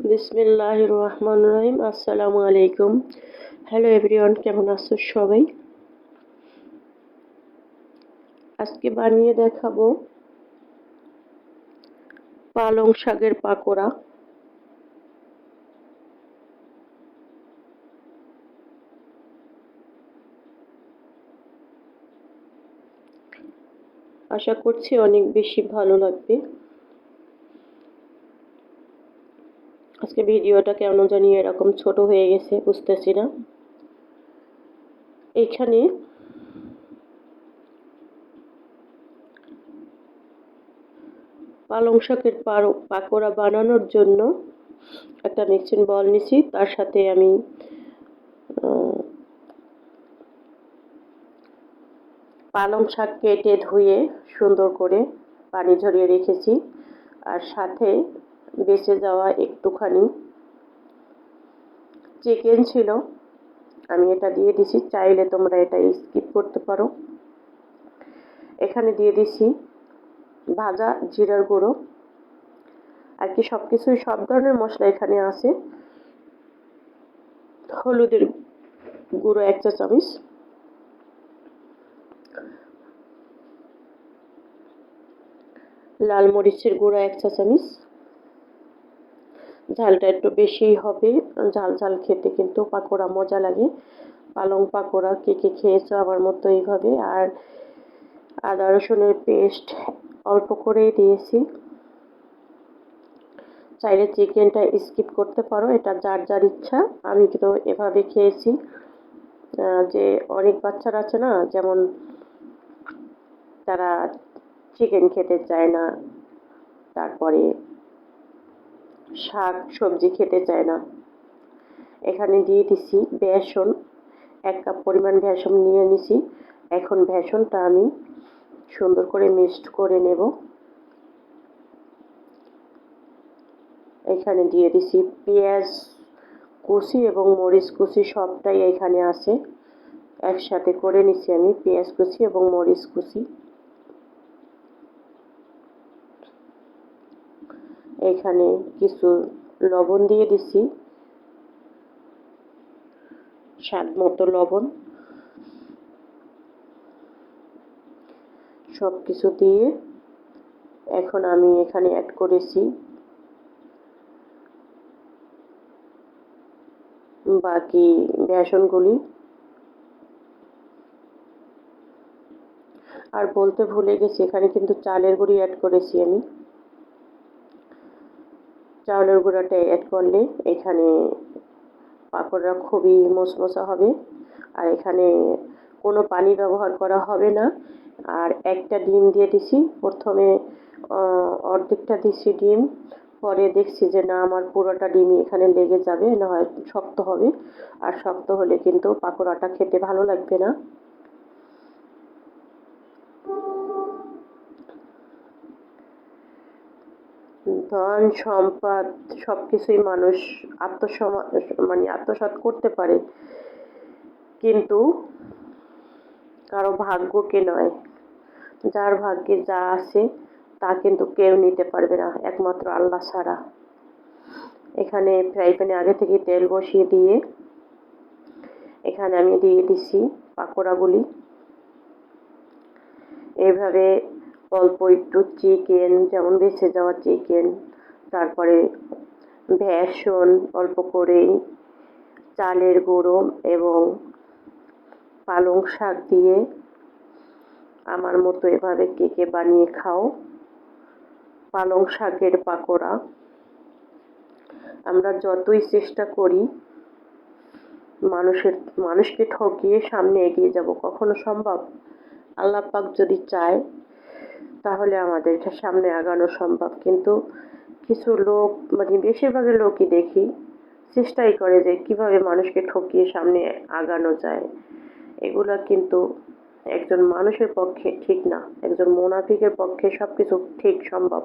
বিসমিল্লাহ রহমান রহিম আসসালামু আলাইকুম। হ্যালো এভরিওয়ান, কেমন আছো সবাই? আজকে বানিয়ে দেখাবো পালং শাকের পাকোড়া। আশা করছি অনেক বেশি ভালো লাগবে। আজকে ভিডিওটা কেন জানি এরকম ছোট হয়ে গেছে, বুঝতেছি না। এখানে পালং শাকের পাকোড়া বানানোর জন্য একটা মিক্সিং বল নিছি, তার সাথে আমি পালং শাক কেটে ধুয়ে সুন্দর করে পানি ঝরিয়ে রেখেছি। আর সাথে বেঁচে যাওয়া একটুখানি চিকেন ছিল। আমি এটা দিয়ে দিছি। চাইলে তোমরা এটা স্কিপ করতে পারো। এখানে দিয়ে দিছি ভাজা জিরার গুঁড়ো। আর কি সব কিছুই সব ধরনের মশলা এখানে আছে। হলুদের গুঁড়ো এক চা চামচ। লাল মরিচের গুঁড়ো এক চা চামচ। ঝালটা একটু বেশিই হবে। ঝাল ঝাল খেতে কিন্তু পাকোড়া মজা লাগে। পালং পাকোড়া কে কে খেয়েছো আমার মতো এইভাবে। আর আদা রসুনের পেস্ট অল্প করেই দিয়েছি। চাইলে চিকেনটা স্কিপ করতে পারো, এটা যার যার ইচ্ছা। আমি কিন্তু এভাবে খেয়েছি। যে অনেক বাচ্চারা আছে না, যেমন তারা চিকেন খেতে চায় না। তারপরে শাক, সবজি খেতে চায় না। এখানে দিয়ে দিছি বেসন, এক কাপ পরিমাণ বেসন নিয়ে নিছি। এখন বেসনটা আমি সুন্দর করে মিক্সড করে নেব। এখানে দিয়ে দিছি পেঁয়াজ কুচি এবং মরিচ কুচি সবটাই এখানে আছে। একসাথে করে নিছি আমি পেঁয়াজ কুচি এবং মরিচ কুচি। এখানে কিছু লবণ দিয়ে দিছি। স্বাদ মতো লবণ। সব কিছু দিয়ে এখন আমি এখানে অ্যাড করেছি বাকি বেসনগুলি। আর বলতে ভুলে গেছি, এখানে কিন্তু চালের গুঁড়ি অ্যাড করেছি আমি। চাউলের গুঁড়াটা অ্যাড করলে এখানে পাকোড়া খুবই মশমশা হবে। আর এখানে কোনো পানি ব্যবহার করা হবে না। আর একটা ডিম দিয়ে দিছি। প্রথমে অর্ধেকটা দিছি ডিম। পরে দেখছি যে না, আমার পুরোটা ডিমই এখানে লেগে যাবে, না হয় শক্ত হবে। আর শক্ত হলে কিন্তু পাকোড়াটা খেতে ভালো লাগবে না। ধন, সম্পদ সব কিছুই মানুষ আত্মসমা মানে আত্মসাত করতে পারে। কিন্তু কারও ভাগ্যকে নয়। যার ভাগ্যে যা আছে, তা কিন্তু কেউ নিতে পারবে না, একমাত্র আল্লাহ ছাড়া। এখানে ফ্রাই প্যানে আগে থেকে তেল বসিয়ে দিয়ে এখানে আমি দিয়ে দিছি পাকোড়াগুলি। এইভাবে অল্প একটু চিকেন যেমন বেঁচে যাওয়া চিকেন তারপরে বেসন অল্প করেই, চালের গুঁড়ো এবং পালং শাক দিয়ে আমার মতো এভাবে কেকে বানিয়ে খাও। পালং শাকের পাকোড়া। আমরা যতই চেষ্টা করি, মানুষের, মানুষকে ঠকিয়ে সামনে এগিয়ে যাব, কখনো সম্ভব? আল্লাহ পাক যদি চায় তাহলে আমাদের সামনে আগানো সম্ভব। কিন্তু কিছু লোক মানে বেশিরভাগের লোকই দেখি, চেষ্টাই করে যে কীভাবে মানুষকে ঠকিয়ে সামনে আগানো যায়। এগুলা কিন্তু একজন মানুষের পক্ষে ঠিক না। একজন মোনাফিকের পক্ষে সব কিছু ঠিক সম্ভব।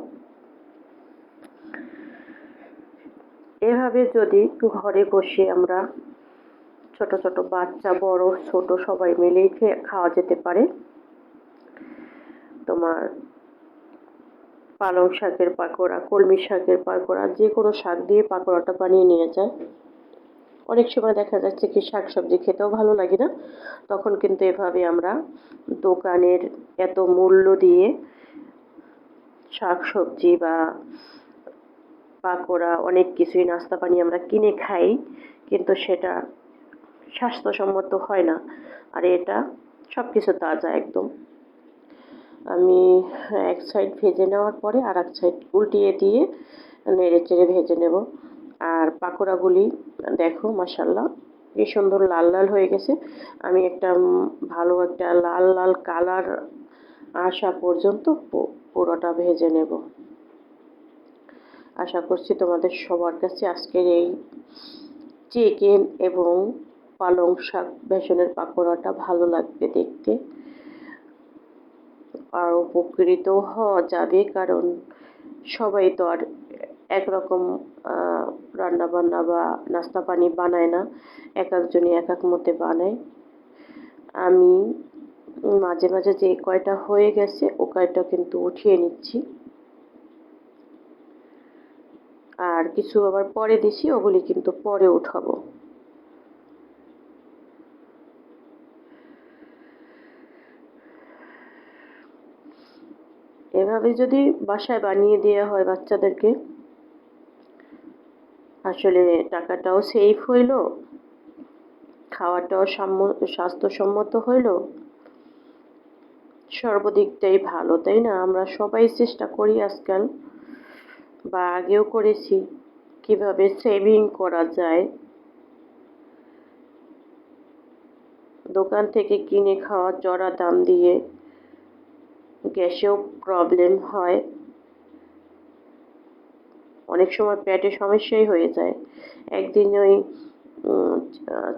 এভাবে যদি ঘরে বসে আমরা ছোট ছোট বাচ্চা, বড়, ছোট সবাই মিলেই খাওয়া যেতে পারে। তোমার পালং শাকের পাকোড়া, কলমি শাকের পাকোড়া, যে কোনো শাক দিয়ে পাকোড়াটা বানিয়ে নিয়ে যায়। অনেক সময় দেখা যাচ্ছে কি শাক সবজি খেতেও ভালো লাগে না। তখন কিন্তু এভাবে আমরা দোকানের এত মূল্য দিয়ে শাক সবজি বা পাকোড়া, অনেক কিছুই নাস্তা পানি আমরা কিনে খাই, কিন্তু সেটা স্বাস্থ্যসম্মত হয় না। আর এটা সব কিছু তাজা একদম। আমি এক সাইড ভেজে নেওয়ার পরে আর এক সাইড উল্টিয়ে দিয়ে নেড়ে চেড়ে ভেজে নেব। আর পাকোড়াগুলি, দেখো মাসাল্লাহ কি সুন্দর লাল লাল হয়ে গেছে। আমি একটা ভালো একটা লাল লাল কালার আসা পর্যন্ত পুরোটা ভেজে নেব। আশা করছি তোমাদের সবার কাছে আজকের এই চিকেন এবং পালং শাক বেসনের পাকোড়াটা ভালো লাগবে দেখতে। আর উপকৃত হওয়া যাবে, কারণ সবাই তো আর একরকম রান্না বান্না বা নাস্তা পানি বানায় না, এক একজনই এক এক মতে বানায়। আমি মাঝে মাঝে যে কয়টা হয়ে গেছে, ও কয়টা কিন্তু উঠিয়ে নিচ্ছি। আর কিছু আবার পরে দিছি, ওগুলি কিন্তু পরে উঠাবো। এভাবে যদি বাসায় বানিয়ে দেওয়া হয় বাচ্চাদেরকে, আসলে টাকাটাও সেফ হইল, খাওয়াটাও স্বাস্থ্যসম্মত হইল, সর্বদিকটাই ভালো, তাই না? আমরা সবাই চেষ্টা করি আজকাল, বা আগেও করেছি, কীভাবে সেভিং করা যায়। দোকান থেকে কিনে খাওয়া চড়া দাম দিয়ে গ্যাসেও প্রবলেম হয়। অনেক সময় পেটে সমস্যাই হয়ে যায়। একদিন ওই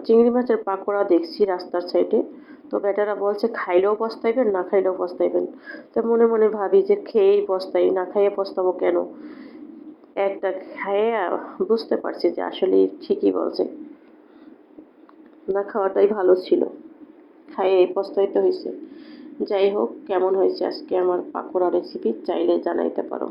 চিংড়ি মাছের পাকোড়া দেখছি রাস্তার সাইডে তো বেটারা বলছে, খাইলেও পস্তাইবেন, না খাইলেও পস্তাইবেন? তো মনে মনে ভাবি যে, খেয়েই পস্তাই, না খাইয়ে পস্তাবো কেন? একটা খাইয়ে বুঝতে পারছি যে, আসলে ঠিকই বলছে। না খাওয়াটাই ভালো ছিল। খাইয়ে পস্তাইতে হয়েছে যাই হোক কেমন হয়েছে আজকে আমার পাকোড়া রেসিপি চাইলে জানাইতে পারো।